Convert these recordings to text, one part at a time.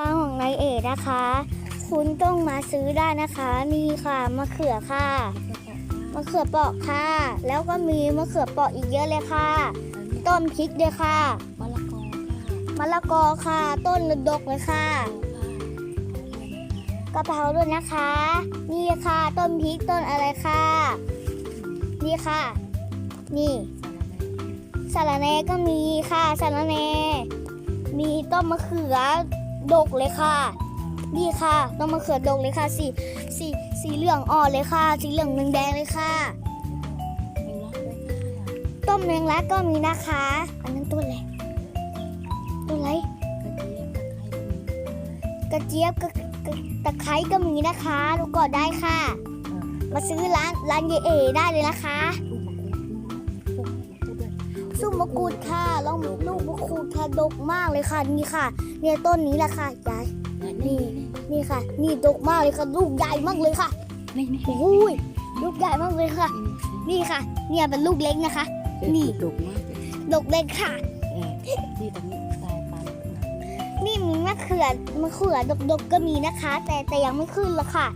าของนายเอกนะคะ คุณต้องมาซื้อได้นะคะนี่ค่ะมะเขือค่ะมะเขือเปาะค่ะ แล้วก็มีมะเขือเปาะอีกเยอะเลยค่ะ ต้นพริกด้วยค่ะมะละกอค่ะมะละกอค่ะ ต้นระดกเลยค่ะกะเพราด้วยนะคะ นี่ค่ะ ต้นพริกต้นอะไรค่ะ นี่ค่ะ นี่สาระแหนก็มีค่ะสาระแหนมีต้นมะเขือ ดกเลยค่ะ นี่ค่ะต้นมะเขือดกเลยค่ะ สีสีสีเหลืองอ่อนเลยค่ะ สีเหลืองแดงๆเลยค่ะ ต้มแมงลักก็มีนะคะ อันนั้นต้นอะไรต้นอะไรกระเจี๊ยบกระกระตะไคร้ก็มีนะคะลูกกอดได้ค่ะ มาซื้อร้านร้านเยเอได้เลยนะคะ ส้มมะกรูดค่ะลองลูกมะกรูดค่ะดกมากเลยค่ะ นี่ค่ะ เนี่ยต้นนี้แหละค่ะยายนี่นี่ค่ะ นี่ดกมากเลยค่ะ ลูกใหญ่มากเลยค่ะนี่นี่โอ้ยลูกใหญ่มากเลยค่ะ นี่ค่ะ เนี่ยเป็นลูกเล็กนะคะ นี่ดุมากเลยดกเล็กค่ะเออนี่ตรงนี้ตายปลานี่มีมะเขือมะเขือดกๆก็มีนะคะ แต่แต่ยังไม่ขึ้นหรอกค่ะ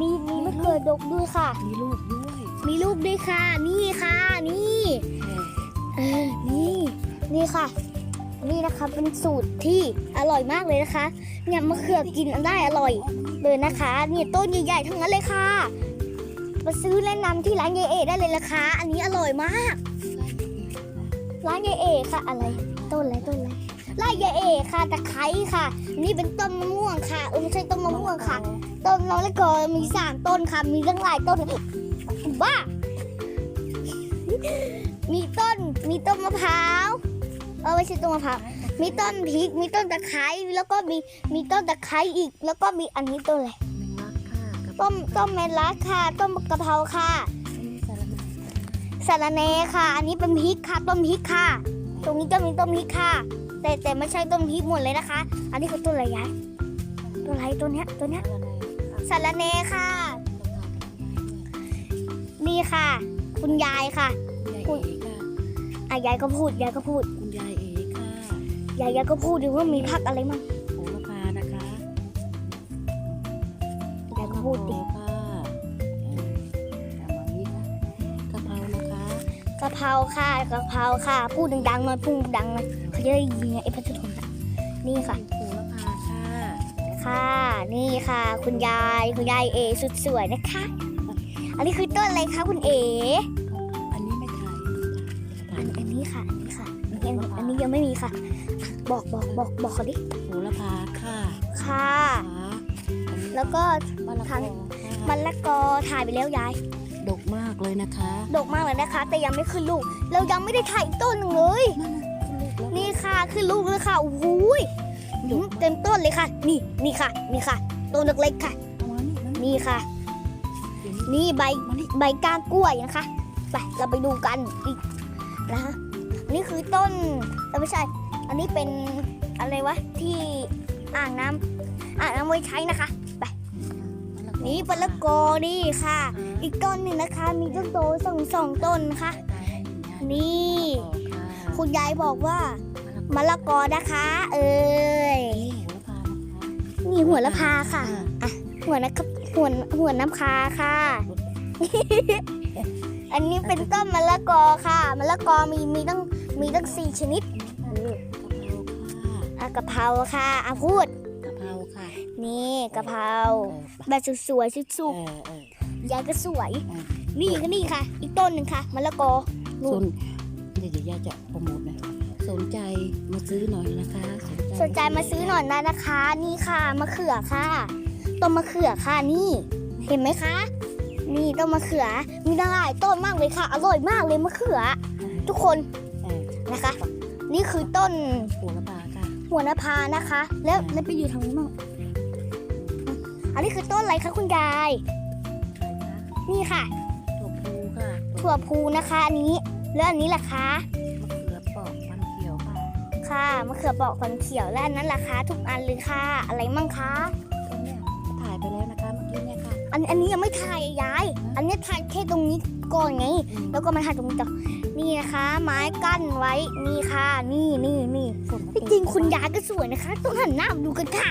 มีมีมะเขือดกด้วยค่ะ มีลูกด้วย มีลูกด้วยค่ะ นี่ค่ะ นี่เออเออนี่ นี่ค่ะ นี่นะคะเป็นสูตรที่อร่อยมากเลยนะคะ เนี่ยมะเขือกินได้อร่อยเลยนะคะเนี่ยต้นใหญ่ๆทั้งนั้นเลยค่ะ มาซื้อและนำที่ร้านยายเอได้เลยนะคะ อันนี้อร่อยมาก ร้านยายเอค่ะอะไร ต้นอะไรต้นอะไรร้านยายเอค่ะตะไคร้ค่ะ นี่เป็นต้นมะม่วงค่ะเออไม่ใช่ต้นมะม่วงค่ะ ต้นมะละกอมีสามต้นค่ะ มีตั้งหลายต้นบ้ามีต้น มีต้นมะพร้าว เออไม่ใช่ต้นมะพร้าวมีต้นพริก มีต้นตะไคร้แล้วก็มีมีต้นตะไคร้อีก แล้วก็มีอันนี้ต้นอะไรแมงลักค่ะกับต้มต้มเมลักค่ะ ต้มกะเพราค่ะนี่สารแหน่สาระแหนค่ะ อันนี้เป็นพริกค่ะ ต้นพริกค่ะ ตรงนี้ก็มีต้นพริกค่ะ แต่แต่ไม่ใช่ต้นพริกหมดเลยนะคะ อันนี้คือต้นอะไรยายต้นอะไรต้นเนี้ยต้นเนี้ยสารแหน่สาระแหนค่ะ นี่ค่ะ คุณยายค่ะ คุณยายเอ๋ค่ะอะยายก็พูดยายก็พูด ยายยายก็พูดดูว่ามีผักอะไรมั่งโหระพานะคะยายก็พูดดิค่ะเออเอามานี้ค่ะกะเพรานะคะกะเพราค่ะกะเพราค่ะ พูดดังๆหน่อยพูดดังหน่อยเขาจะได้ยินไงไอ้พัชรพลน่ะนี่ค่ะ โหระพาค่ะค่ะนี่ค่ะ คุณยายคุณยายเอสุดสวยนะคะ อันนี้คือต้นอะไรคะคุณเออันนี้ไม่ถ่ายอันอันนี้ค่ะ อันนี้ค่ะอันนี้อันนี้ยังไม่มีค่ะ บอกบอกบอกบอกเขาดิโหระพาค่ะค่ะอันนี้แล้วก็มะละกทางอค่ะมะละกอถ่ายไปแล้วยาย ดกมากเลยนะคะ ดกมากเลยนะคะ แต่ยังไม่ขึ้นลูก เรายังไม่ได้ถ่ายอีกต้นหนึ่งเลยนั่นน่ะขึ้นลูกแล้วนี่ค่ะขึ้นลูกเลยค่ะโอ้โหยเต็มต้นเลยค่ะ นี่นี่ค่ะ นี่ค่ะ ต้นเล็กๆค่ะเอามานี่นั่นนี่ค่ะเดี๋ยวนี้นี่ใบมานี่ใบก้านกล้วยนะคะ ไปเราไปดูกันอีกนะคะนี่คือต้นเออไม่ใช่ อันนี้เป็นอะไรวะที่อ่างน้ำอ่างน้ำไว้ใช้นะคะไปนี่ปละกอนี่ค่ะ อีกต้นหนึ่งนะคะ มีต้นโตสองสองต้นค่ะ นี่ คุณยายบอกว่ามะละกอนะคะ เอ้ยนี่หัวละพาค่ะอะหัวนะครับหัวหัวน้ำคาค่ะ อันนี้เป็นต้นมะละกอค่ะมะละกอมีมีตั้งมีตั้งสี่ชนิดอ กะเพราค่ะอะพูดกะเพราค่ะ นี่กะเพราแบบสวยๆสุเอดอเออๆยายก็สวยอืมนี่ก็นี่ค่ะ อีกต้นหนึ่งค่ะมะละกอสนเดี๋ยวย่าจะโปรโมทหน่อยสนใจมาซื้อหน่อยนะคะ สนใจมาซื้อหน่อยนะนะคะ นี่ค่ะมะเขือค่ะต้นมะเขือค่ะนี่ เห็นไหมคะนี่ต้นมะเขือมีหลายต้นมากเลยค่ะ อร่อยมากเลยมะเขือ ทุกคนเออนะคะ นี่คือต้นโหระพาค่ะ หัวนาพานะคะ แล้วแล้วไปอยู่ทางนี้นบ้างอันนี้คือต้นอะไรคะคุณยาย นี่ค่ะ ถั่วพูค่ะถั่วพูนะคะอันนี้ แล้วอันนี้ล่ะคะมะเขือเปอกมันเขียวค่ะ ค่ะมะเขือเปราะขวัญเขียวและอันนั้นล่ะคะ ทุกอันเลยค่ะ อะไรมั่งคะตรงเนี้ยถ่ายไปแล้วนะคะเมื่อกี้เนี่ยค่ะ อันอันนี้ยังไม่ถ่ายอะยาย อันนี้ถ่ายแค่ตรงนี้ก่อนไง แล้วก็มาถ่ายตรงนี้ต่อ นี่นะคะ ไม้กั้นไว้นี่ค่ะ นี่นี่นี่ฝนมันที่จริงคุณยายก็สวยนะคะ ต้องหันหน้ามาดูกันค่ะ